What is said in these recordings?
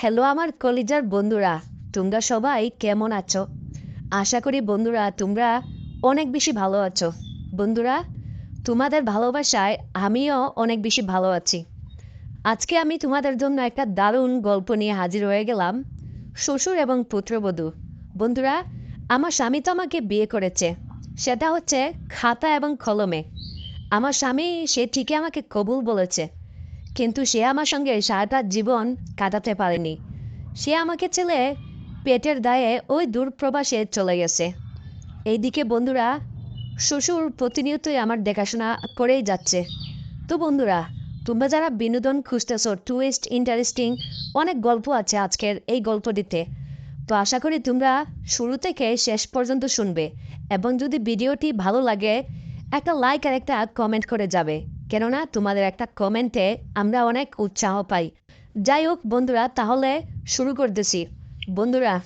Hello আমার কলিজার বন্ধুরা। তোমরা সবাই কেমন আছো? আশা করি বন্ধুরা, তোমরা অনেক বেশি ভালো আছো। বন্ধুরা, তোমাদের ভালোবাসায় আমিও অনেক বেশি ভালো আছি। আজকে আমি তোমাদের জন্য একটা দারুণ গল্প নিয়ে হাজির হয়ে গেলাম। শ্বশুর এবং পুত্রবধূ। বন্ধুরা, আমার স্বামী তো আমাকে বিয়ে করেছে। সেটা হচ্ছে খাতা এবং কলমে। আমার স্বামী, সে ঠিকই আমাকে কবুল বলেছে। কিন্তু সে আমার সঙ্গে সারাটা জীবন কাটাতে পারেনি। সে আমাকে ছেলে পেটের দায়ে ওই দূরপ্রবাসে চলে গেছে। এইদিকে বন্ধুরা, শ্বশুর প্রতিনিয়তই আমার দেখাশোনা করেই যাচ্ছে। তো বন্ধুরা, তোমরা যারা বিনোদন খুঁজতেছো, টুইস্ট, ইন্টারেস্টিং অনেক গল্প আছে আজকের এই গল্পটিতে। তো আশা করি তোমরা শুরু থেকে শেষ পর্যন্ত শুনবে এবং যদি ভিডিওটি ভালো লাগে, একটা লাইক আর একটা কমেন্ট করে যাবে। কেননা তোমাদের একটা কমেন্টে আমরা অনেক উৎসাহ পাই। যাই হোক বন্ধুরা, তাহলে শুরু করতেছি। বন্ধুরা,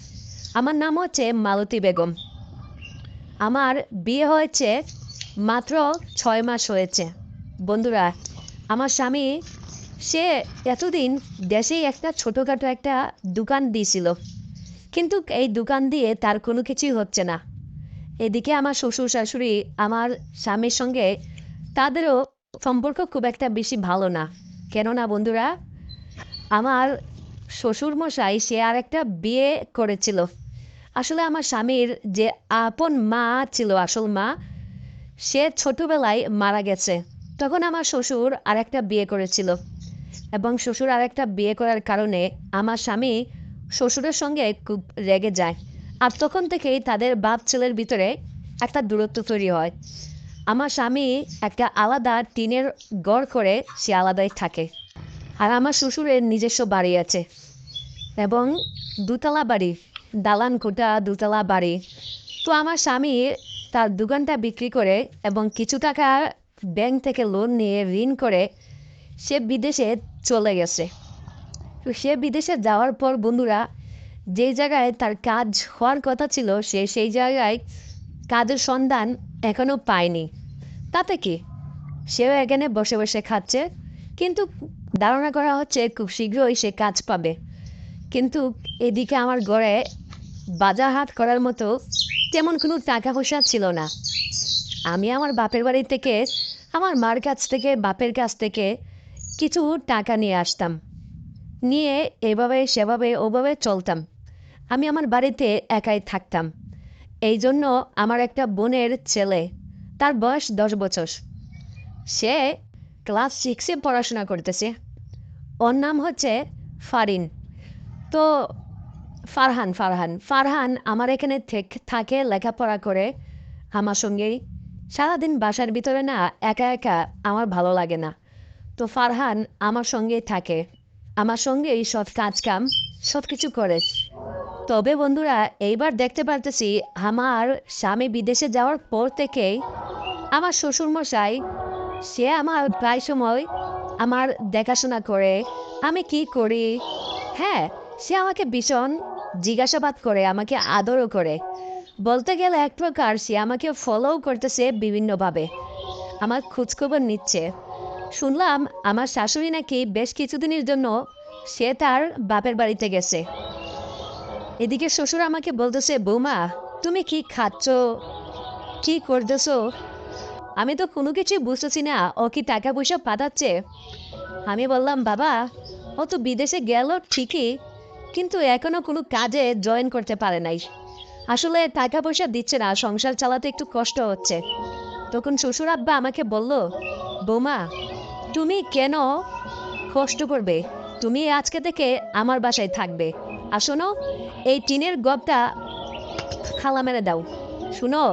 আমার নাম হচ্ছে মালতী বেগম। আমার বিয়ে হয়েছে মাত্র ছয় মাস হয়েছে। বন্ধুরা, আমার স্বামী, সে এতদিন দেশেই একটা ছোটোখাটো একটা দোকান দিয়েছিল। কিন্তু এই দোকান দিয়ে তার কোনো কিছুই হচ্ছে না। এদিকে আমার শ্বশুর শাশুড়ি, আমার স্বামীর সঙ্গে তাদেরও সম্পর্ক খুব একটা বেশি ভালো না। কেননা বন্ধুরা, আমার শ্বশুর মশাই সে আর একটা বিয়ে করেছিল। আসলে আমার স্বামীর যে আপন মা ছিল, আসল মা, সে ছোটবেলায় মারা গেছে। তখন আমার শ্বশুর আর একটা বিয়ে করেছিল। এবং শ্বশুর আর একটা বিয়ে করার কারণে আমার স্বামী শ্বশুরের সঙ্গে খুব রেগে যায়। আর তখন থেকেই তাদের বাপ ছেলের ভিতরে একটা দূরত্ব তৈরি হয়। আমার স্বামী একটা আলাদা টিনের গড় করে সে আলাদাই থাকে। আর আমার শ্বশুরের নিজস্ব বাড়ি আছে। এবং দুতলা বাড়ি, দালান কোটা দুতলা বাড়ি। তো আমার স্বামী তার দোকানটা বিক্রি করে এবং কিছু টাকা ব্যাংক থেকে লোন নিয়ে ঋণ করে সে বিদেশে চলে গেছে। তো সে বিদেশে যাওয়ার পর বন্ধুরা যেই জায়গায় তার কাজ হওয়ার কথা ছিল, সে সেই জায়গায় কাজের সন্ধান এখনও পায়নি। তাতে কি? সেও এখানে বসে বসে খাচ্ছে, কিন্তু ধারণা করা হচ্ছে খুব শীঘ্রই সে কাজ পাবে। কিন্তু এদিকে আমার গড়ে বাজার হাট করার মতো তেমন কোনো টাকা পয়সা ছিল না। আমি আমার বাপের বাড়ি থেকে, আমার মার কাছ থেকে, বাপের কাছ থেকে কিছু টাকা নিয়ে আসতাম। নিয়ে এভাবে, সেভাবে, ওভাবে চলতাম। আমি আমার বাড়িতে একাই থাকতাম। এই জন্য আমার একটা বোনের ছেলে তার বয়স দশ বছর। সে ক্লাস সিক্সে পড়াশোনা করতেছে। ওর নাম হচ্ছে ফারিন। তো ফারহান ফারহান ফারহান আমার এখানে থাকে লেখাপড়া করে। আমার সঙ্গেই। সারাদিন বাসার ভিতরে না একা একা আমার ভালো লাগে না। তো ফারহান আমার সঙ্গেই থাকে। আমার সঙ্গেই সব কাজ কাম সব কিছু করে। তবে বন্ধুরা, এইবার দেখতে পারতেছি আমার স্বামী বিদেশে যাওয়ার পর থেকেই আমার শ্বশুরমশাই, সে আমার প্রায় সময় আমার দেখাশোনা করে। আমি কি করি? হ্যাঁ সে আমাকে ভীষণ জিজ্ঞাসাবাদ করে, আমাকে আদরও করে। বলতে গেলে এক প্রকার সে আমাকে ফলোও করতেছে বিভিন্নভাবে। আমার খোঁজখবর নিচ্ছে। শুনলাম আমার শাশুড়ি নাকি বেশ কিছুদিনের জন্য সে তার বাপের বাড়িতে গেছে। এদিকে শ্বশুর আমাকে বলতেছে, বৌমা, তুমি কি খাচ্ছ? কি করতেছো? আমি তো কোনো কিছুই বুঝতেছি না, ও কি টাকা পয়সা পাঠাচ্ছে? আমি বললাম, বাবা, ও তো বিদেশে গেল ঠিকই, কিন্তু এখনও কোনো কাজে জয়েন করতে পারে নাই। আসলে টাকা পয়সা দিচ্ছে না, সংসার চালাতে একটু কষ্ট হচ্ছে। তখন শ্বশুর আব্বা আমাকে বলল, বৌমা, তুমি কেন কষ্ট করবে? তুমি আজকে থেকে আমার বাসায় থাকবে। আর শোনো, এই টিনের গপটা খালা মেরে দাও। শুনো,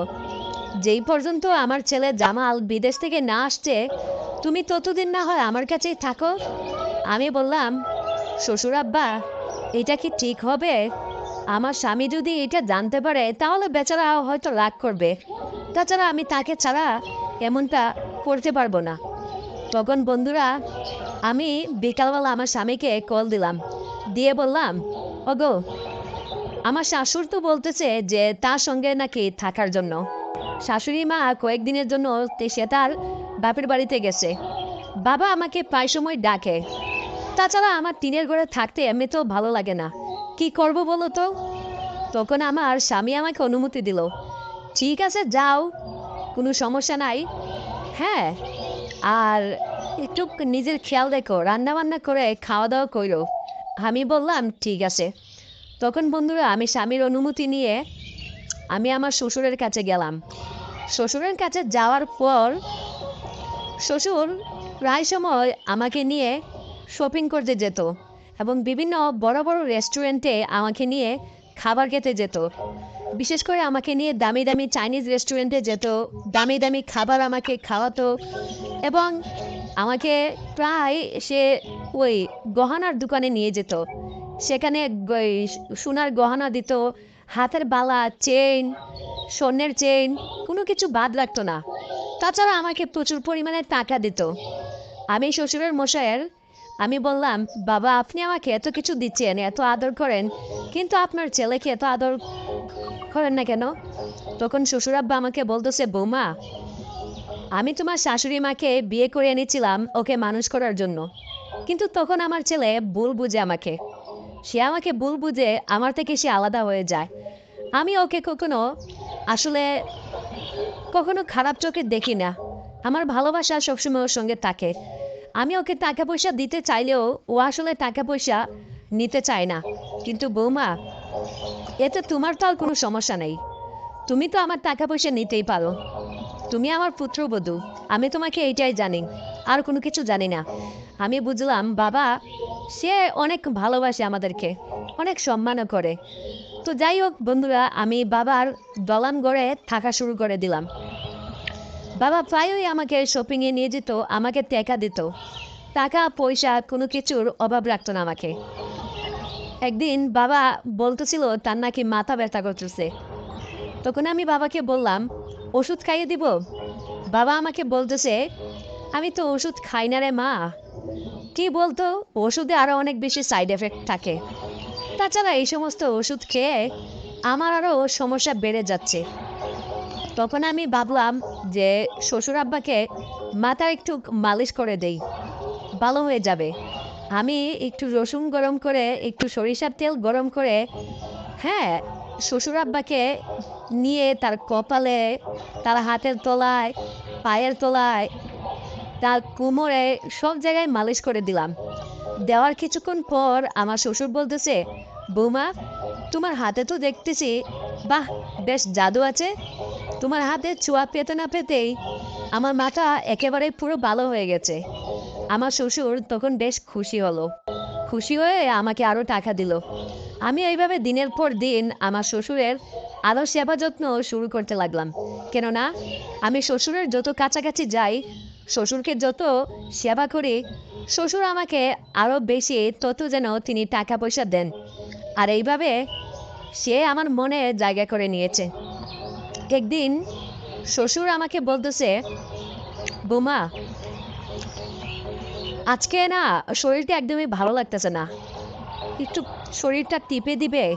যেই পর্যন্ত আমার ছেলে জামাল বিদেশ থেকে না আসছে, তুমি ততদিন না হয় আমার কাছেই থাকো। আমি বললাম, শ্বশুর আব্বা, এটা কি ঠিক হবে? আমার স্বামী যদি এটা জানতে পারে, তাহলে বেচারা হয়তো রাগ করবে। তাছাড়া আমি তাকে ছাড়া এমনটা করতে পারব না। তখন বন্ধুরা, আমি বিকালবেলা আমার স্বামীকে কল দিলাম। দিয়ে বললাম ওগো আমার শাশুর তো বলতেছে যে তার সঙ্গে নাকি থাকার জন্য। শাশুড়ি মা কয়েকদিনের জন্য সে তার বাপের বাড়িতে গেছে। বাবা আমাকে প্রায় সময় ডাকে। তাছাড়া আমার টিনের ঘরে থাকতে এমনি তো ভালো লাগে না। কি করব বলো তো? তখন আমার স্বামী আমাকে অনুমতি দিল। ঠিক আছে, যাও, কোনো সমস্যা নাই। হ্যাঁ আর একটু নিজের খেয়াল রেখো রান্না বান্না করে খাওয়া দাওয়া করো আমি বললাম, ঠিক আছে। তখন বন্ধুরা, আমি স্বামীর অনুমতি নিয়ে আমি আমার শ্বশুরের কাছে গেলাম। শ্বশুরের কাছে যাওয়ার পর শ্বশুর প্রায় সময় আমাকে নিয়ে শপিং করতে যেত এবং বিভিন্ন বড় বড় রেস্টুরেন্টে আমাকে নিয়ে খাবার খেতে যেত। বিশেষ করে আমাকে নিয়ে দামি দামি চাইনিজ রেস্টুরেন্টে যেত, দামি দামি খাবার আমাকে খাওয়াতো এবং প্রায় সে ওই গহনার দোকানে নিয়ে যেত। সেখানে সোনার গহনা দিত, হাতের বালা, চেইন, স্বর্ণের চেইন, কোনো কিছু বাদ রাখতো না। তাছাড়া আমাকে প্রচুর পরিমাণে টাকা দিত। আমি শ্বশুরের মশাইয়ের আমি বললাম, বাবা, আপনি আমাকে এত কিছু দিচ্ছেন, এত আদর করেন, কিন্তু আপনার ছেলেকে এত আদর করেন না কেন? তখন শ্বশুর আব্বা আমাকে বলতেছে, বৌমা আমি তোমার শাশুড়ি মাকে বিয়ে করে এনেছিলাম ওকে মানুষ করার জন্য। কিন্তু তখন আমার ছেলে ভুল বুঝে আমাকে। সে আমাকে ভুল বুঝে আমার থেকে সে আলাদা হয়ে যায়। আমি ওকে কখনো, আসলে কখনো খারাপ চোখে দেখি না। আমার ভালোবাসা সবসময় ওর সঙ্গে থাকে। আমি ওকে টাকা পয়সা দিতে চাইলেও ও আসলে টাকা পয়সা নিতে চায় না। কিন্তু বৌমা, এতে তোমার তো আর কোনো সমস্যা নেই। তুমি তো আমার টাকা পয়সা নিতেই পারো। তুমি আমার পুত্রবধূ আমি তোমাকে এইটাই জানি, আর কোনো কিছু জানি না। আমি বুঝলাম, বাবা, সে অনেক ভালোবাসে আমাদেরকে, অনেক সম্মানও করে। তো যাই হোক বন্ধুরা, আমি বাবার দলান গড়ে থাকা শুরু করে দিলাম। বাবা প্রায়ই আমাকে শপিংয়ে নিয়ে যেত, আমাকে টাকা দিত। টাকা, পয়সা, কোনো কিছুর অভাব রাখতো না আমাকে। একদিন বাবা বলতেছিল, তার নাকি মাথা ব্যথা করতেছে। তখন আমি বাবাকে বললাম ওষুধ খাইয়ে দিব? বাবা আমাকে বলতেছে, আমি তো ওষুধ খাই না রে মা। কি বলতো, ওষুধে আরও অনেক বেশি সাইড এফেক্ট থাকে। তাছাড়া এই সমস্ত ওষুধ খেয়ে আমার আরও সমস্যা বেড়ে যাচ্ছে। তখন আমি ভাবলাম যে শ্বশুর আব্বাকে মাথা একটু মালিশ করে দেই, ভালো হয়ে যাবে। আমি একটু রসুন গরম করে, একটু সরিষার তেল গরম করে হ্যাঁ শ্বশুর আব্বাকে নিয়ে তার কপালে, তার হাতের তলায়, পায়ের তলায়, তার কোমরে সব জায়গায় মালিশ করে দিলাম। দেওয়ার কিছুক্ষণ পর আমার শ্বশুর বলতেছে, বৌমা, তোমার হাতে তো দেখতেছি, বাহ, বেশ জাদু আছে। তোমার হাতে ছোঁয়া পেতে না পেতেই আমার মাথা একেবারে পুরো ভালো হয়ে গেছে। আমার শ্বশুর তখন বেশ খুশি হলো। খুশি হয়ে আমাকে আরও টাকা দিল। আমি এইভাবে দিনের পর দিন আমার শ্বশুরের আরও সেবা যত্ন শুরু করতে লাগলাম। কেননা, আমি শ্বশুরের যত কাছাকাছি যাই, শ্বশুরকে যত সেবা করি, শ্বশুর আমাকে আরও বেশি তত যেন তিনি টাকা পয়সা দেন। আর এইভাবে সে আমার মনে জায়গা করে নিয়েছে। একদিন শ্বশুর আমাকে বলতেছে, বোমা, আজকে না শরীরটা একদমই ভালো লাগতেছে না। একটু শরীরটা টিপে দিবে।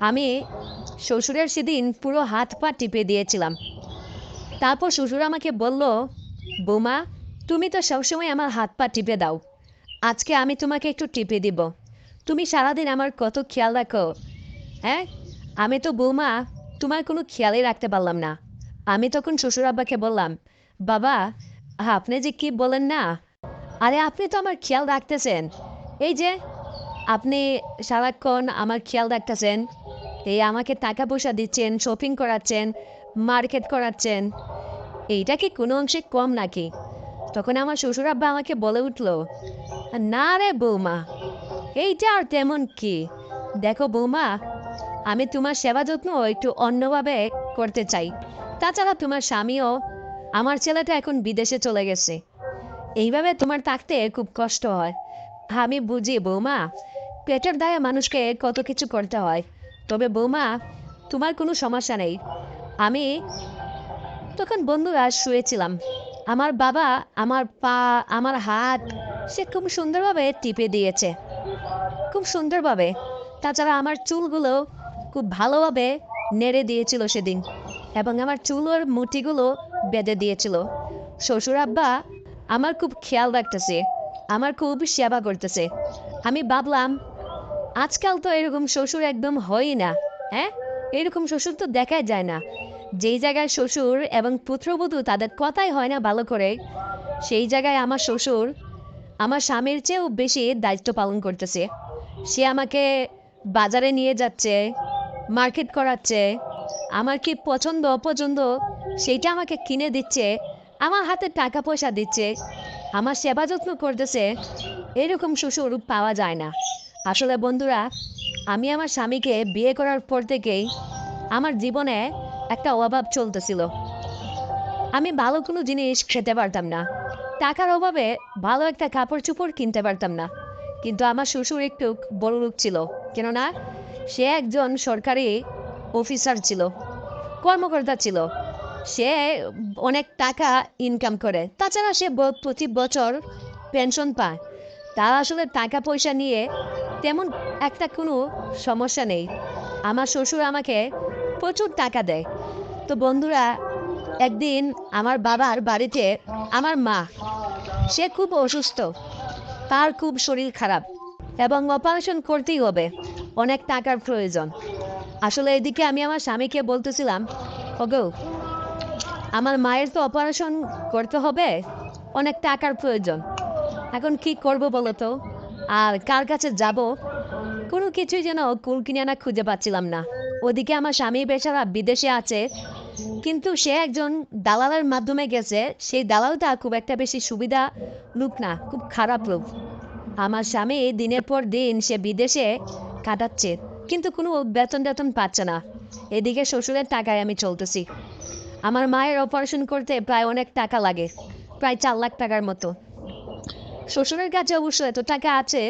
আমি শ্বশুরের সেদিন পুরো হাত পা টিপে দিয়েছিলাম। তারপর শ্বশুর আমাকে বলল, বৌমা, তুমি তো সবসময় আমার হাত পা টিপে দাও। আজকে আমি তোমাকে একটু টিপে দিব। তুমি সারাদিন আমার কত খেয়াল রাখো হ্যাঁ? আমি তো বৌমা, তোমার কোনো খেয়ালই রাখতে পারলাম না। আমি তখন শ্বশুর আব্বাকে বললাম, বাবা, আপনি যে কি বলেন না? আরে, আপনি তো আমার খেয়াল রাখতেছেন। এই যে, আপনি সারাক্ষণ আমার খেয়াল রাখতেছেন। এই আমাকে টাকা পয়সা দিচ্ছেন শপিং করাচ্ছেন মার্কেট করাচ্ছেন। এইটা কি কোনো অংশে কম নাকি? তখন আমার শ্বশুর আব্বা আমাকে বলে উঠল, না রে বৌমা, এইটা আর তেমন কি? দেখো বৌমা, আমি তোমার সেবা যত্ন একটু অন্যভাবে করতে চাই। তাছাড়া তোমার স্বামীও আমার ছেলেটা এখন বিদেশে চলে গেছে। এইভাবে তোমার থাকতে খুব কষ্ট হয়। আমি বুঝি বৌমা, পেটের দায়ে মানুষকে কত কিছু করতে হয়। তবে বৌমা, তোমার কোনো সমস্যা নেই। আমি তখন বন্ধুরা শুয়েছিলাম। আমার বাবা, আমার পা, আমার হাত, সে খুব সুন্দরভাবে টিপে দিয়েছে। খুব সুন্দরভাবে। তাছাড়া আমার চুলগুলো খুব ভালোভাবে নেড়ে দিয়েছিল সেদিন এবং আমার চুলোর মুটিগুলো বেঁধে দিয়েছিল। শ্বশুর আব্বা আমার খুব খেয়াল রাখতেছে, আমার খুব সেবা করতেছে। আমি ভাবলাম আজকাল তো এরকম শ্বশুর একদম হয়ই না হ্যাঁ? এরকম শ্বশুর তো দেখাই যায় না। যেই জায়গায় শ্বশুর এবং পুত্রবধূ তাদের কথাই হয় না ভালো করে, সেই জায়গায় আমার শ্বশুর আমার স্বামীর চেয়েও বেশি দায়িত্ব পালন করতেছে। সে আমাকে বাজারে নিয়ে যাচ্ছে, মার্কেট করাচ্ছে, আমার কি পছন্দ অপছন্দ সেইটা আমাকে কিনে দিচ্ছে, আমার হাতে টাকা পয়সা দিচ্ছে, আমার সেবা যত্ন করতেছে, এরকম শ্বশুর পাওয়া যায় না। আসলে বন্ধুরা, আমি আমার স্বামীকে বিয়ে করার পর থেকেই আমার জীবনে একটা অভাব চলতেছিল। আমি ভালো কোনো জিনিস খেতে পারতাম না। টাকার অভাবে ভালো একটা কাপড় চোপড় কিনতে পারতাম না। কিন্তু আমার শ্বশুর একটু বড় লোক ছিল, কেননা সে একজন সরকারি অফিসার ছিল, কর্মকর্তা ছিল। সে অনেক টাকা ইনকাম করে। তাছাড়া সে প্রতি বছর পেনশন পায়। তার আসলে টাকা পয়সা নিয়ে তেমন একটা কোনো সমস্যা নেই। আমার শ্বশুর আমাকে প্রচুর টাকা দেয়। তো বন্ধুরা, একদিন আমার বাবার বাড়িতে আমার মা, সে খুব অসুস্থ। তার খুব শরীর খারাপ এবং অপারেশন করতেই হবে। অনেক টাকার প্রয়োজন। আসলে এদিকে আমি আমার স্বামীকে বলতেছিলাম, ওগো, আমার মায়ের তো অপারেশন করতে হবে, অনেক টাকার প্রয়োজন। এখন কি করব বলো তো? আর কার কাছে যাব? কোনো কিছুই যেন কুল কিনে আনা খুঁজে পাচ্ছিলাম না। ওদিকে আমার স্বামী বেচারা বিদেশে আছে, কিন্তু সে একজন দালালের মাধ্যমে গেছে। সেই দালালটা খুব একটা বেশি সুবিধা লোক না, খুব খারাপ লোক। আমার স্বামী দিনের পর দিন সে বিদেশে কাটাচ্ছে, কিন্তু কোনো বেতন টেতন পাচ্ছে না। এদিকে শ্বশুরের টাকায় আমি চলতেছি। আমার মায়ের অপারেশন করতে প্রায় অনেক টাকা লাগে, প্রায় চার লাখ টাকার মতো। শ্বশুরের কাছে অবশ্য এত টাকা আছে,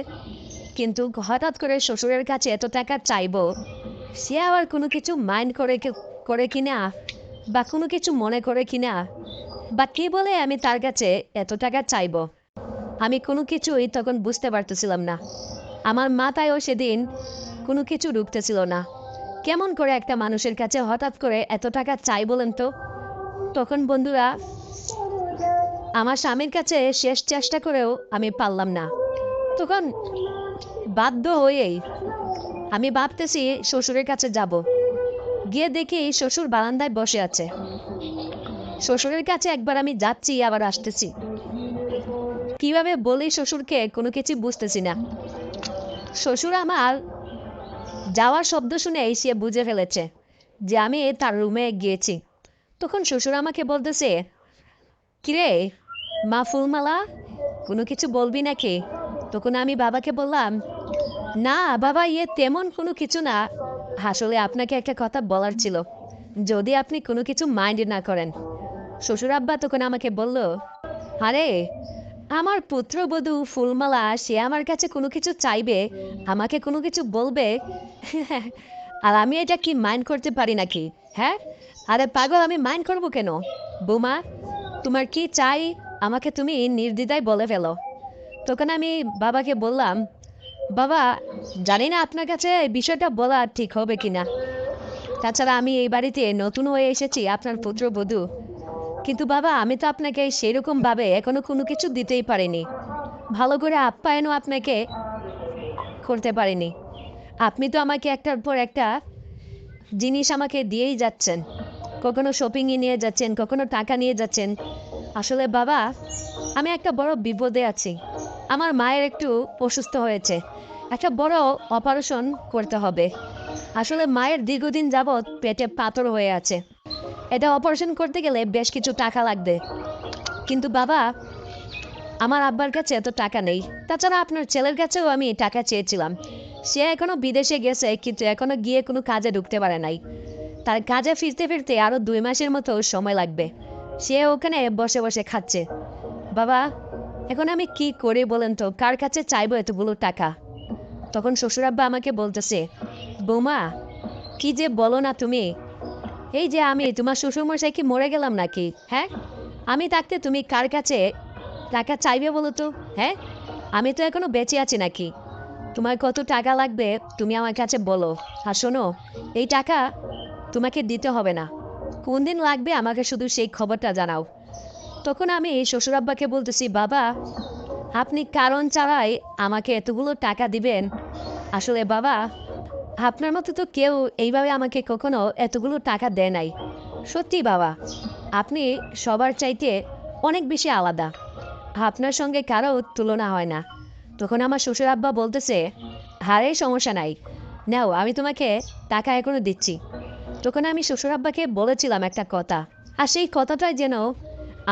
কিন্তু হঠাৎ করে শ্বশুরের কাছে এত টাকা চাইব, সে আবার কোনো কিছু মাইন্ড করে করে কিনা বা কোনো কিছু মনে করে কিনা বা কি বলে আমি তার কাছে এত টাকা চাইব? আমি কোনো কিছুই তখন বুঝতে পারতেছিলাম না। আমার মাথায়ও সেদিন কোনো কিছু ঢুকতেছিল না। কেমন করে একটা মানুষের কাছে হঠাৎ করে এত টাকা চাই বলেন তো? তখন বন্ধুরা আমার স্বামীর কাছে শেষ চেষ্টা করেও আমি পারলাম না। তখন বাধ্য হয়েই আমি ভাবতেছি শ্বশুরের কাছে যাব। গিয়ে দেখি শ্বশুর বারান্দায় বসে আছে। শ্বশুরের কাছে একবার আমি যাচ্ছি, আবার আসতেছি। কীভাবে বলি শ্বশুরকে কোনো কিছু বুঝতেছি না। শ্বশুর আমার যাওয়ার শব্দ শুনে সে বুঝে ফেলেছে যে আমি তার রুমে গিয়েছি। তখন শ্বশুর আমাকে বলতেছে কিরে, মা ফুলমালা? কোনো কিছু বলবি নাকি? তখন আমি বাবাকে বললাম, না, বাবা ইয়ে তেমন কোনো কিছু না। আসলে আপনাকে একটা কথা বলার ছিল। যদি আপনি কোনো কিছু মাইন্ড না করেন। শ্বশুর আব্বা তখন আমাকে বলল, আরে, আমার পুত্রবধূ ফুলমালা, সে আমার কাছে কোনো কিছু চাইবে, আমাকে কোনো কিছু বলবে? আর আমি এটা কি মাইন্ড করতে পারি নাকি হ্যাঁ? আরে পাগল, আমি মাইন্ড করব কেন? বৌমা তোমার কি চাই? আমাকে তুমি নির্দ্বিধায় বলে ফেলো। তখন আমি বাবাকে বললাম, বাবা, জানি না আপনার কাছে বিষয়টা বলা ঠিক হবে কিনা। তাছাড়া আমি এই বাড়িতে নতুন হয়ে এসেছি, আপনার পুত্রবধূ কিন্তু বাবা, আমি তো আপনাকে সেরকম ভাবে এখনও কোনো কিছু দিতেই পারিনি। ভালো করে আপ্যায়নও আপনাকে করতে পারিনি। আপনি তো আমাকে একটার পর একটা জিনিস আমাকে দিয়েই যাচ্ছেন। কখনো শপিংয়ে নিয়ে যাচ্ছেন, কখনো টাকা নিয়ে যাচ্ছেন। আসলে বাবা, আমি একটা বড় বিপদে আছি। আমার মায়ের একটু অসুস্থ হয়েছে। একটা বড় অপারেশন করতে হবে। আসলে মায়ের দীর্ঘদিন যাবৎ পেটে পাথর হয়ে আছে। এটা অপারেশন করতে গেলে বেশ কিছু টাকা লাগবে। কিন্তু বাবা, আমার আব্বার কাছে এত টাকা নেই। তাছাড়া আপনার ছেলের কাছেও আমি টাকা চেয়েছিলাম। সে এখনও বিদেশে গেছে, কিন্তু এখনও গিয়ে কোনো কাজে ঢুকতে পারে নাই। তার কাজে ফিরতে ফিরতে আরও দুই মাসের মতো সময় লাগবে। সে ওখানে বসে বসে খাচ্ছে। বাবা, এখন আমি কি করি বলেন তো? কার কাছে চাইব এতগুলো টাকা? তখন শ্বশুরাব্বা আমাকে বলতেছে, বৌমা, কি যে বলো না তুমি? এই যে আমি, তোমার শ্বশুরমশাই কি মরে গেলাম নাকি? হ্যাঁ? আমি থাকতে তুমি কার কাছে টাকা চাইবে বলো তো? হ্যাঁ? আমি তো এখনও বেঁচে আছি নাকি? তোমার কত টাকা লাগবে তুমি আমার কাছে বলো। আর শোনো, এই টাকা তোমাকে দিতে হবে না। কোন দিন লাগবে আমাকে শুধু সেই খবরটা জানাও। তখন আমি শ্বশুরাব্বাকে বলতেছি, বাবা, আপনি কারণ ছাড়াই আমাকে এতগুলো টাকা দিবেন। আসলে বাবা, আপনার মতো তো কেউ এইভাবে আমাকে কখনো এতগুলো টাকা দেয় নাই। সত্যি বাবা, আপনি সবার চাইতে অনেক বেশি আলাদা। আপনার সঙ্গে কারও তুলনা হয় না। তখন আমার শ্বশুর আব্বা বলতেছে, হারে, সমস্যা নাই। নাও, আমি তোমাকে টাকা এখনও দিচ্ছি। তখন আমি শ্বশুর আব্বাকে বলেছিলাম একটা কথা, আর সেই কথাটাই যেন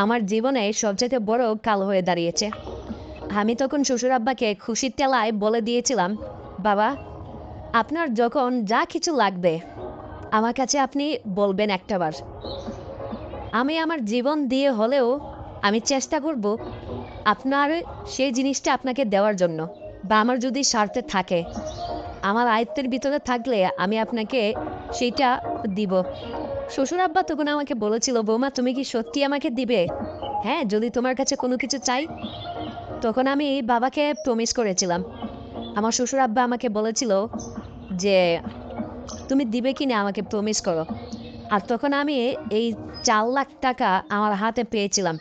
আমার জীবনে সবচেয়ে বড় কাল হয়ে দাঁড়িয়েছে। আমি তখন শ্বশুর আব্বাকে খুশির টেলায় বলে দিয়েছিলাম, বাবা, আপনার যখন যা কিছু লাগবে, আমার কাছে আপনি বলবেন একটাবার। আমি আমার জীবন দিয়ে হলেও আমি চেষ্টা করব আপনার সেই জিনিসটা আপনাকে দেওয়ার জন্য, বা আমার যদি স্বার্থে থাকে, আমার আয়ত্তের ভিতরে থাকলে আমি আপনাকে সেইটা দিব। শ্বশুর আব্বা তখন আমাকে বলেছিল, বৌমা, তুমি কি সত্যি আমাকে দিবে? হ্যাঁ যদি তোমার কাছে কোনো কিছু চাই। তখন আমি বাবাকে প্রমিস করেছিলাম। আমার শ্বশুর আব্বা আমাকে বলেছিল যে, তুমি দিবে কি না আমাকে প্রমিস করো। আর তখন আমি এই চার লাখ টাকা আমার হাতে পেয়েছিলাম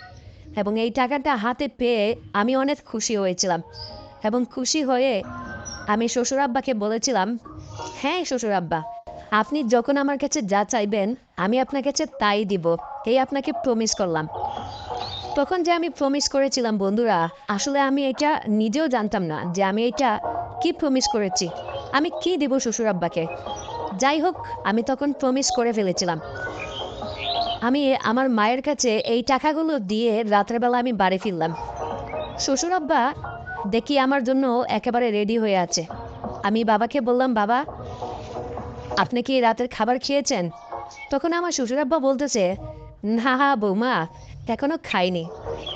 এবং এই টাকাটা হাতে পেয়ে আমি অনেক খুশি হয়েছিলাম এবং খুশি হয়ে আমি শ্বশুর আব্বাকে বলেছিলাম হ্যাঁ শ্বশুর আব্বা। আপনি যখন আমার কাছে যা চাইবেন, আমি আপনার কাছে তাই দিব। এই আপনাকে প্রমিস করলাম। তখন যে আমি প্রমিস করেছিলাম, বন্ধুরা, আসলে আমি এটা নিজেও জানতাম না যে আমি এটা কি প্রমিস করেছি। আমি কি দেব শ্বশুর আব্বাকে? যাই হোক, আমি তখন প্রমিস করে ফেলেছিলাম। আমি আমার মায়ের কাছে এই টাকাগুলো দিয়ে রাত্রেবেলা আমি বাড়ি ফিরলাম। শ্বশুর আব্বা দেখি আমার জন্য একেবারে রেডি হয়ে আছে। আমি বাবাকে বললাম, বাবা আপনি কি রাতের খাবার খেয়েছেন? তখন আমার শ্বশুর আব্বা বলতেছে, না, বৌমা, এখনও খাইনি।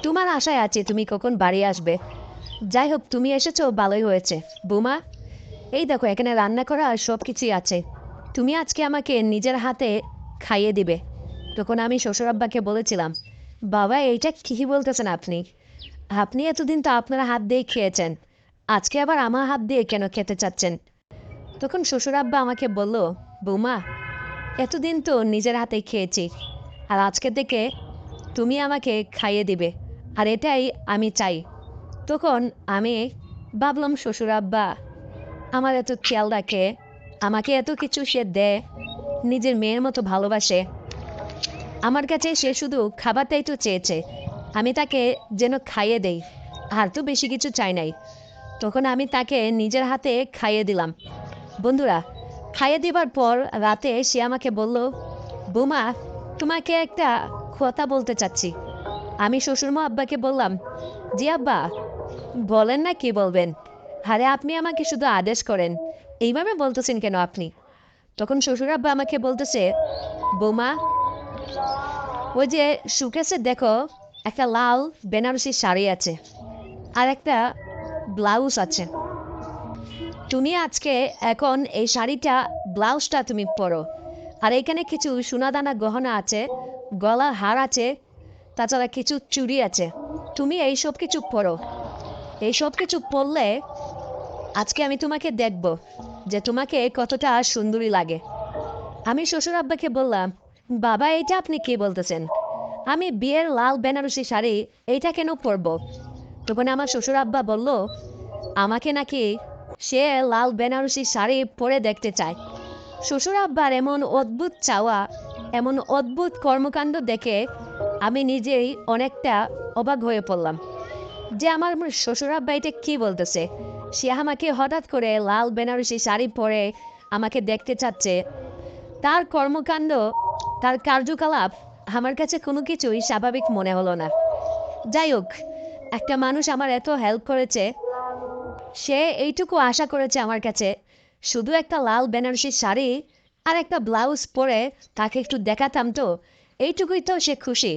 তোমার আশায় আছে তুমি কখন বাড়ি আসবে। যাই হোক, তুমি এসেছ, ভালোই হয়েছে। বৌমা, এই দেখো, এখানে রান্না করা সব কিছুই আছে। তুমি আজকে আমাকে নিজের হাতে খাইয়ে দিবে। তখন আমি শ্বশুর আব্বাকে বলেছিলাম, বাবা, এইটা কী বলতেছেন আপনি? আপনি এতদিন তো আপনার হাত দিয়ে খেয়েছেন। আজকে আবার আমার হাত দিয়ে কেন খেতে চাচ্ছেন? তখন শ্বশুর আব্বা আমাকে বলল, বৌমা, এতদিন তো নিজের হাতেই খেয়েছি, আর আজকে থেকে তুমি আমাকে খাইয়ে দিবে, আর এটাই আমি চাই। তখন আমি ভাবলাম, শ্বশুর আব্বা, আমার এত খেয়াল রাখে, আমাকে এত কিছু সে দেয়, নিজের মেয়ের মতো ভালোবাসে। আমার কাছে সে শুধু খাবারটাই তো চেয়েছে, আমি তাকে যেন খাইয়ে দেই, আর তো বেশি কিছু চাই নাই। তখন আমি তাকে নিজের হাতে খাইয়ে দিলাম। বন্ধুরা, খাইয়ে দেবার পর রাতে সে আমাকে বলল, বোমা, তোমাকে একটা কথা বলতে চাচ্ছি। আমি শ্বশুরমা আব্বাকে বললাম, জি আব্বা, বলেন না কি বলবেন? আরে, আপনি আমাকে শুধু আদেশ করেন। এইভাবে বলতেছেন কেন আপনি? তখন শ্বশুর আব্বা আমাকে বলতেছে, বোমা, ওই যে সুকেসে দেখো, একটা লাল বেনারসি শাড়ি আছে, আর একটা ব্লাউজ আছে। তুমি আজকে এখন এই শাড়িটা, ব্লাউজটা তুমি পরো। আর এখানে কিছু সোনাদানা গহনা আছে গলার হার আছে, তাছাড়া কিছু চুড়ি আছে। তুমি এই সব কিছু পরো। এই সব কিছু পরলে আজকে আমি তোমাকে দেখব যে তোমাকে কতটা সুন্দরী লাগে। আমি শ্বশুর আব্বাকে বললাম, বাবা, এইটা আপনি কি বলতেছেন? আমি বিয়ের লাল বেনারসি শাড়ি, এইটা কেন পরব? তখন আমার শ্বশুর আব্বা বলল, আমাকে নাকি সে লাল বেনারসি শাড়ি পরে দেখতে চায়। শ্বশুর আব্বার এমন অদ্ভুত চাওয়া, এমন অদ্ভুত কর্মকাণ্ড দেখে আমি নিজেই অনেকটা অবাক হয়ে পড়লাম। যে আমার শ্বশুর আব্বা এটা কী বলতেছে? সে আমাকে হঠাৎ করে লাল বেনারসি শাড়ি পরে আমাকে দেখতে চাচ্ছে। তার কর্মকাণ্ড, তার কার্যকলাপ আমার কাছে কোনো কিছুই স্বাভাবিক মনে হলো না। যাই হোক, একটা মানুষ আমার এত হেল্প করেছে সে এইটুকু আশা করেছে আমার কাছে। শুধু একটা লাল বেনারসি শাড়ি আর একটা ব্লাউজ পরে তাকে একটু দেখাতাম তো, এইটুকুই তো সে খুশি।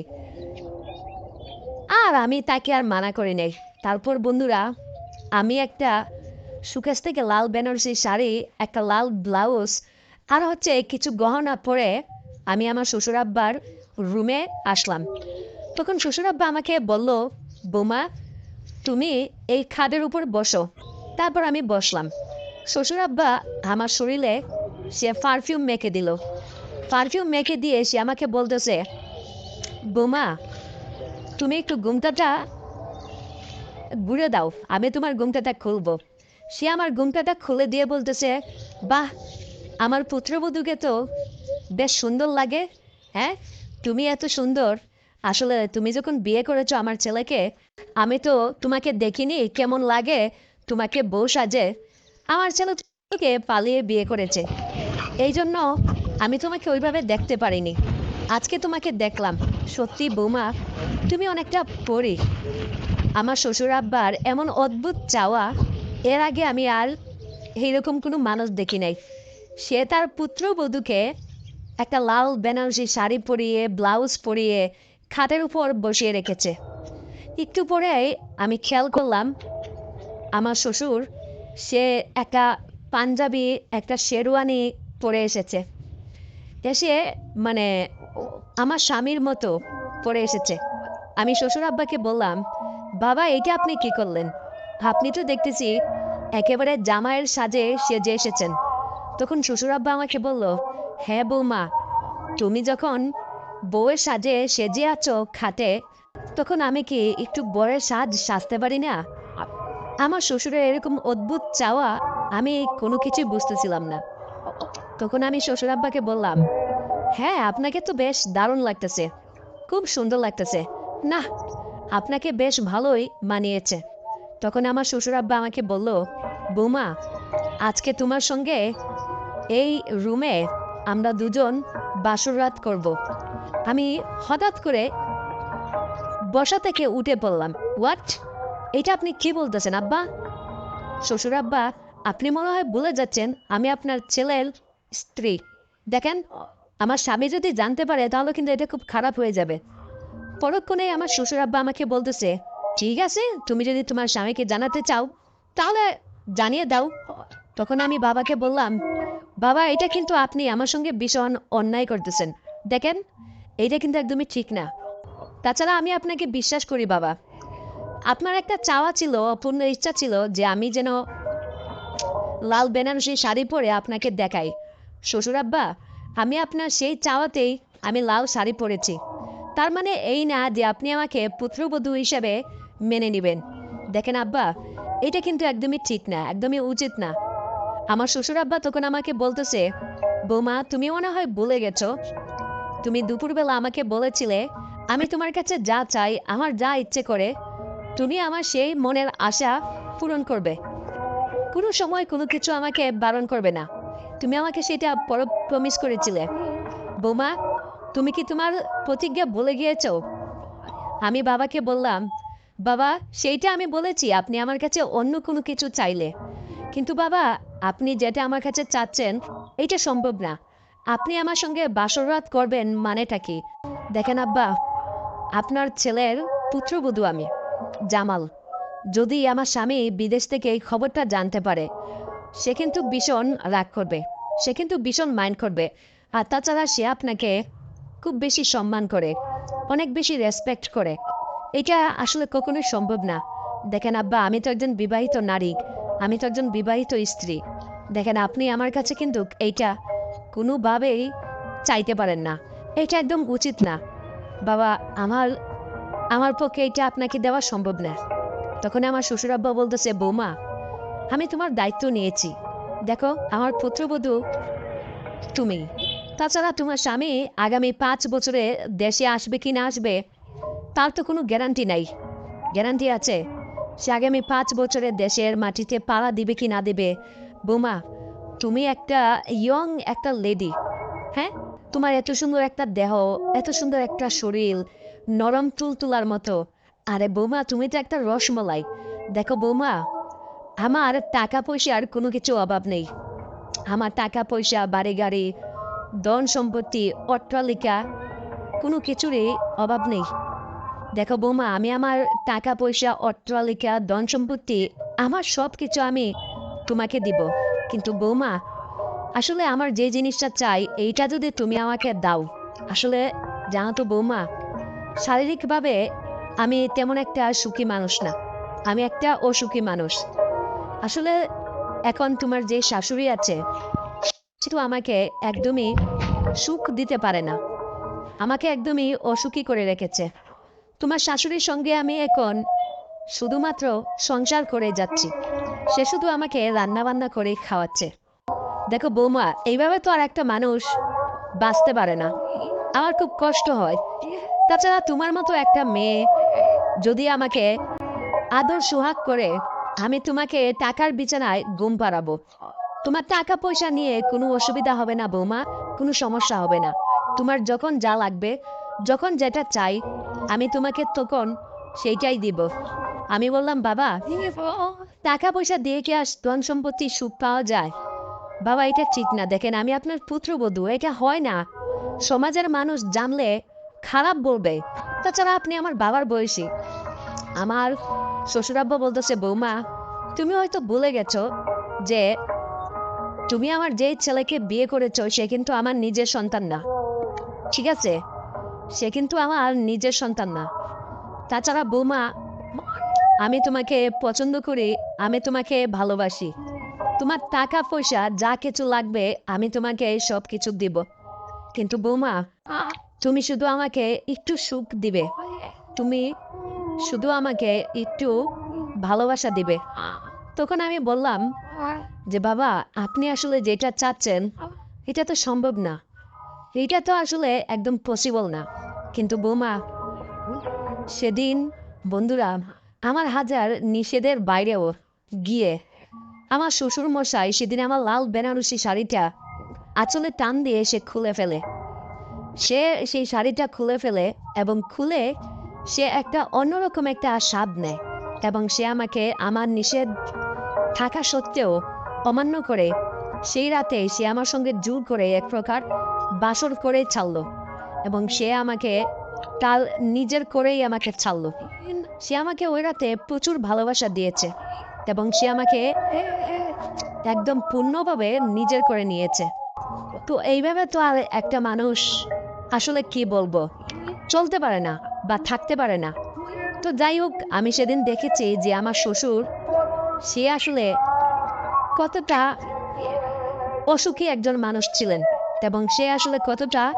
আর আমি তাকে আর মানা করি নাই। তারপর বন্ধুরা, আমি একটা সুকেশ থেকে লাল বেনারসি শাড়ি, একটা লাল ব্লাউজ আর হচ্ছে কিছু গহনা পরে আমি আমার শ্বশুর আব্বার রুমে আসলাম। তখন শ্বশুর আব্বা আমাকে বলল, বোমা তুমি এই খাদের উপর বসো। তারপর আমি বসলাম। শ্বশুর আব্বা আমার শরীরে সে পারফিউম মেখে দিল। পারফিউম মেখে দিয়ে সে আমাকে বলতেছে, বোমা, তুমি একটু ঘুমটাটা ঘুরে দাও, আমি তোমার ঘুমটাটা খুলবো। সে আমার ঘুমটাটা খুলে দিয়ে বলতেছে, বাহ, আমার পুত্রবধূকে তো বেশ সুন্দর লাগে হ্যাঁ? তুমি এত সুন্দর আসলে তুমি যখন বিয়ে করেছ আমার ছেলেকে, আমি তো তোমাকে দেখিনি কেমন লাগে তোমাকে বউ সাজে। আমার ছেলে তোকে পালিয়ে বিয়ে করেছে। এই জন্য আমি তোমাকে ওইভাবে দেখতে পারিনি। আজকে তোমাকে দেখলাম। সত্যি বৌমা, তুমি অনেকটা পরি। আমার শ্বশুর আব্বার এমন অদ্ভুত চাওয়া। এর আগে আমি আর এইরকম কোনো মানুষ দেখি নাই। সে তার পুত্রবধূকে একটা লাল বেনারসি শাড়ি পরিয়ে, ব্লাউজ পরিয়ে খাটের উপর বসিয়ে রেখেছে। একটু পরে আমি খেয়াল করলাম, আমার শ্বশুর, সে একটা পাঞ্জাবি, একটা শেরওয়ানি পরে এসেছে। এসে মানে আমার স্বামীর মতো পরে এসেছে। আমি শ্বশুর আব্বাকে বললাম, বাবা এটা আপনি কি করলেন? আপনি তো দেখতেছি একেবারে জামাইয়ের সাজে সেজে এসেছেন। তখন শ্বশুর আব্বা আমাকে বলল হ্যাঁ বৌমা, তুমি যখন বউয়ের সাজে সেজে আছো খাটে, তখন আমি কি একটু বরের সাজ সাজতে পারি না? আমার শ্বশুরের এরকম অদ্ভুত চাওয়া আমি কোনো কিছু বুঝতেছিলাম না। তখন আমি শ্বশুর আব্বাকে বললাম হ্যাঁ আপনাকে তো বেশ দারুণ লাগতেছে, খুব সুন্দর লাগতেছে। না, আপনাকে বেশ ভালোই মানিয়েছে। তখন আমার শ্বশুর আব্বা আমাকে বলল, বৌমা, আজকে তোমার সঙ্গে এই রুমে আমরা দুজন বাসর রাত করব। আমি হঠাৎ করে বসা থেকে উঠে পড়লাম। হোয়াট এটা আপনি কি বলতেছেন, আব্বা? শ্বশুর আব্বা আপনি মনে হয় ভুলে যাচ্ছেন, আমি আপনার ছেলের স্ত্রী। দেখেন, আমার স্বামী যদি জানতে পারে, তাহলে কিন্তু এটা খুব খারাপ হয়ে যাবে। পরক্ষণে আমার শ্বশুর আব্বা আমাকে বলতেছে, ঠিক আছে, তুমি যদি তোমার স্বামীকে জানাতে চাও, তাহলে জানিয়ে দাও। তখন আমি বাবাকে বললাম, বাবা, এটা কিন্তু আপনি আমার সঙ্গে ভীষণ অন্যায় করতেছেন। দেখেন এইটা কিন্তু একদমই ঠিক না। তাছাড়া আমি আপনাকে বিশ্বাস করি বাবা। আপনার একটা চাওয়া ছিল, অপূর্ণ ইচ্ছা ছিল যে আমি যেন লাল বেনারসি শাড়ি পরে আপনাকে দেখাই। শ্বশুর আব্বা, আমি আপনার সেই চাওয়াতেই আমি লাল শাড়ি পরেছি। তার মানে এই না যে আপনি আমাকে পুত্রবধূ হিসেবে মেনে নেবেন। দেখেন আব্বা, এটা কিন্তু একদমই ঠিক না, একদমই উচিত না। আমার শ্বশুর আব্বা তখন আমাকে বলতেছে, বৌমা তুমি মনে হয় ভুলে গেছো তুমি দুপুরবেলা আমাকে বলেছিলে, আমি তোমার কাছে যা চাই, আমার যা ইচ্ছে করে, তুমি আমার সেই মনের আশা পূরণ করবে। কোনো সময় কোনো কিছু আমাকে বারণ করবে না। তুমি আমাকে সেটা পর প্রমিস করেছিলে। বৌমা, তুমি কি তোমার প্রতিজ্ঞা বলে গিয়েছ? আমি বাবাকে বললাম, বাবা, সেইটা আমি বলেছি, আপনি আমার কাছে অন্য কোনো কিছু চাইলে। কিন্তু বাবা, আপনি যেটা আমার কাছে চাচ্ছেন এটা সম্ভব না। আপনি আমার সঙ্গে বাসররাত করবেন মানেটা কি? দেখেন আব্বা, আপনার ছেলের পুত্রবধূ আমি, জামাল। যদি আমার স্বামী বিদেশ থেকে এই খবরটা জানতে পারে, সে কিন্তু ভীষণ রাগ করবে, সে কিন্তু ভীষণ মাইন্ড করবে। আর তাছাড়া সে আপনাকে খুব বেশি সম্মান করে, অনেক বেশি রেসপেক্ট করে। এটা আসলে কখনোই সম্ভব না। দেখেন আব্বা, আমি তো একজন বিবাহিত নারী, আমি তো একজন বিবাহিত স্ত্রী। দেখেন, আপনি আমার কাছে কিন্তু এইটা কোনোভাবেই চাইতে পারেন না। এটা একদম উচিত না। বাবা, আমার আমার পক্ষে এটা আপনাকে দেওয়া সম্ভব না। তখন আমার শ্বশুরাব্বা বলতেছে, বৌমা, আমি তোমার দায়িত্ব নিয়েছি। দেখো, আমার পুত্রবধূ তুমি। তাছাড়া তোমার স্বামী আগামী পাঁচ বছরে দেশে আসবে কি না আসবে, তার তো কোনো গ্যারান্টি নাই। গ্যারান্টি আছে, সে আগামী পাঁচ বছরে দেশের মাটিতে পাড়া দিবে কি না দেবে। বৌমা তুমি একটা ইয়ং একটা লেডি হ্যাঁ? তোমার এত সুন্দর একটা দেহ, এত সুন্দর একটা শরীর, নরম তুলতুলার মতো। আরে বৌমা, তুমি তো একটা রসমলাই। দেখো বৌমা, আমার টাকা পয়সার কোনো কিছু অভাব নেই। আমার টাকা পয়সা, বাড়ি গাড়ি, ধন সম্পত্তি, অট্টালিকা, কোনো কিছুরই অভাব নেই। দেখো বৌমা, আমি আমার টাকা পয়সা, অট্টালিকা, ধন সম্পত্তি, আমার সব কিছু আমি তোমাকে দিব। কিন্তু বৌমা, আসলে আমার যে জিনিসটা চাই, এইটা যদি তুমি আমাকে দাও। আসলে জানো তো বৌমা, শারীরিকভাবে আমি তেমন একটা সুখী মানুষ না। আমি একটা অসুখী মানুষ। আসলে এখন তোমার যে শাশুড়ি আছে সেটা আমাকে একদমই সুখ দিতে পারে না। আমাকে একদমই অসুখী করে রেখেছে। তোমার শাশুড়ির সঙ্গে আমি এখন শুধুমাত্র সংসার করে যাচ্ছি। সে শুধু আমাকে রান্না বান্না করে খাওয়াচ্ছে। দেখো বৌমা, এইভাবে তো আর একটা মানুষ বাঁচতে পারে না। আমার খুব কষ্ট হয়। তাছাড়া তোমার মতো একটা মেয়ে যদি আমাকে আদর সোহাগ করে, আমি তোমাকে টাকার বিছানায় ঘুম পাড়াবো। তোমার টাকা পয়সা নিয়ে কোনো অসুবিধা হবে না বৌমা, কোনো সমস্যা হবে না। তোমার যখন যা লাগবে, যখন যেটা চাই, আমি তোমাকে তখন সেইটাই দিব। আমি বললাম, বাবা টাকা পয়সা দিয়ে কি আর ধন সম্পত্তি সুখ পাওয়া যায়? বাবা, এটা ঠিক না। দেখেন, আমি আপনার পুত্রবধূ, এটা হয় না। সমাজের মানুষ জানলে খারাপ বলবে। তাছাড়া আপনি আমার বাবার বয়সী। আমার শ্বশুরাব্বা বলতেছে, বৌমা, তুমি হয়তো ভুলে গেছো যে তুমি আমার যে ছেলেকে বিয়ে করেছ, সে কিন্তু আমার নিজের সন্তান না। ঠিক আছে? সে কিন্তু আমার নিজের সন্তান না। তাছাড়া বৌমা আমি তোমাকে পছন্দ করি, আমি তোমাকে ভালোবাসি। তোমার টাকা পয়সা যা কিছু লাগবে, আমি তোমাকে সব কিছু দিব। কিন্তু বৌমা, তুমি শুধু আমাকে একটু সুখ দিবে। তুমি শুধু আমাকে একটু ভালোবাসা দিবে। তখন আমি বললাম যে, বাবা, আপনি আসলে যেটা চাচ্ছেন, এটা তো সম্ভব না। এটা তো আসলে একদম পসিবল না। কিন্তু বৌমা, সেদিন বন্ধুরা আমার হাজার নিষেধের বাইরেও গিয়ে আমার শ্বশুর মশাই সেদিন আমার লাল বেনারসি শাড়িটা আঁচলে টান দিয়ে সে খুলে ফেলে। সে সেই শাড়িটা খুলে ফেলে এবং খুলে সে একটা অন্যরকম একটা স্বাদ নেয় এবং সে আমাকে আমার নিষেধ থাকা সত্ত্বেও অমান্য করে সেই রাতে সে আমার সঙ্গে জোর করে এক প্রকার বাসর করে ছাড়ল এবং সে আমাকে তার নিজের করেই আমাকে ছাড়লো। সে আমাকে ওই রাতে প্রচুর ভালোবাসা দিয়েছে এবং সে আমাকে একদম পূর্ণভাবে নিজের করে নিয়েছে। তো এইভাবে তো আর একটা মানুষ আসলে কি বলব? চলতে পারে না বা থাকতে পারে না। তো যাই হোক, আমি সেদিন দেখেছি যে আমার শ্বশুর, সে আসলে কতটা অসুখী একজন মানুষ ছিলেন এবং সে আসলে কতটা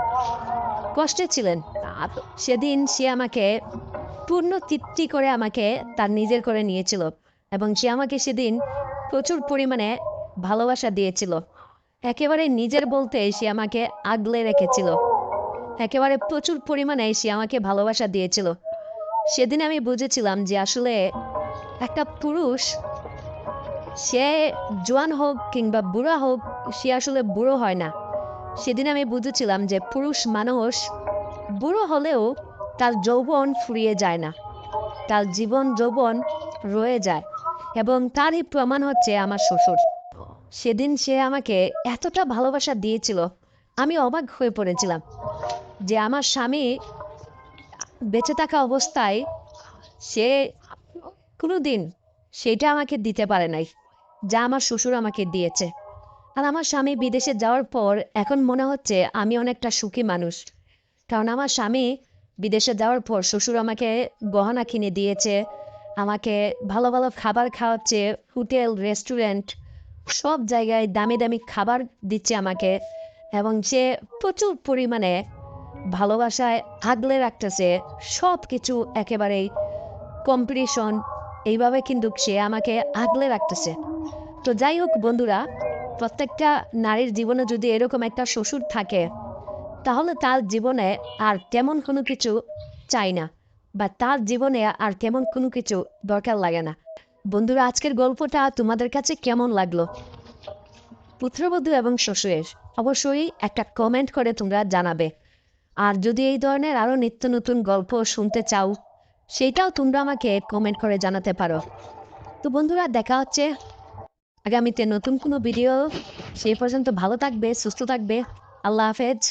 কষ্টে ছিলেন। সেদিন সে আমাকে পূর্ণ তৃপ্তি করে আমাকে তার নিজের করে নিয়েছিল এবং সে আমাকে সেদিন প্রচুর পরিমাণে ভালোবাসা দিয়েছিল। একেবারে নিজের বলতে সে আমাকে আগলে রেখেছিল। একেবারে প্রচুর পরিমাণে সে আমাকে ভালোবাসা দিয়েছিল। সেদিন আমি বুঝেছিলাম যে আসলে একটা পুরুষ, সে জোয়ান হোক কিংবা বুড়া হোক, সে আসলে বুড়ো হয় না। সেদিন আমি বুঝেছিলাম যে পুরুষ মানুষ বুড়ো হলেও তার যৌবন ফুরিয়ে যায় না। তার জীবন যৌবন রয়ে যায় এবং তারই প্রমাণ হচ্ছে আমার শ্বশুর। সেদিন সে আমাকে এতটা ভালোবাসা দিয়েছিল, আমি অবাক হয়ে পড়েছিলাম যে আমার স্বামী বেঁচে থাকা অবস্থায় সে কোনো দিন সেটা আমাকে দিতে পারে নাই, যা আমার শ্বশুর আমাকে দিয়েছে। আর আমার স্বামী বিদেশে যাওয়ার পর এখন মনে হচ্ছে আমি অনেকটা সুখী মানুষ। কারণ আমার স্বামী বিদেশে যাওয়ার পর শ্বশুর আমাকে গহনা কিনে দিয়েছে, আমাকে ভালো ভালো খাবার খাওয়াচ্ছে, হোটেল, রেস্টুরেন্ট, সব জায়গায় দামি দামি খাবার দিচ্ছে আমাকে এবং সে প্রচুর পরিমাণে ভালোবাসায় আগলে রাখতেছে, সব কিছু একেবারেই কম্পিটিশন এইভাবে কিন্তু সে আমাকে আগলে রাখতেছে। তো যাই হোক বন্ধুরা, প্রত্যেকটা নারীর জীবনে যদি এরকম একটা শ্বশুর থাকে তাহলে তার জীবনে আর তেমন কোনো কিছু চাই না, বা তার জীবনে আর তেমন কোনো কিছু দরকার লাগে না। বন্ধুরা, আজকের গল্পটা তোমাদের কাছে কেমন লাগল? পুত্রবধূ এবং শ্বশুরের অবশ্যই একটা কমেন্ট করে তোমরা জানাবে। আর যদি এই ধরনের আরও নিত্য নতুন গল্প শুনতে চাও, সেটাও তোমরা আমাকে কমেন্ট করে জানাতে পারো। তো বন্ধুরা, দেখা হচ্ছে আগামীতে নতুন কোনো ভিডিও সেই পর্যন্ত ভালো থাকবে, সুস্থ থাকবে। আল্লাহ হাফেজ।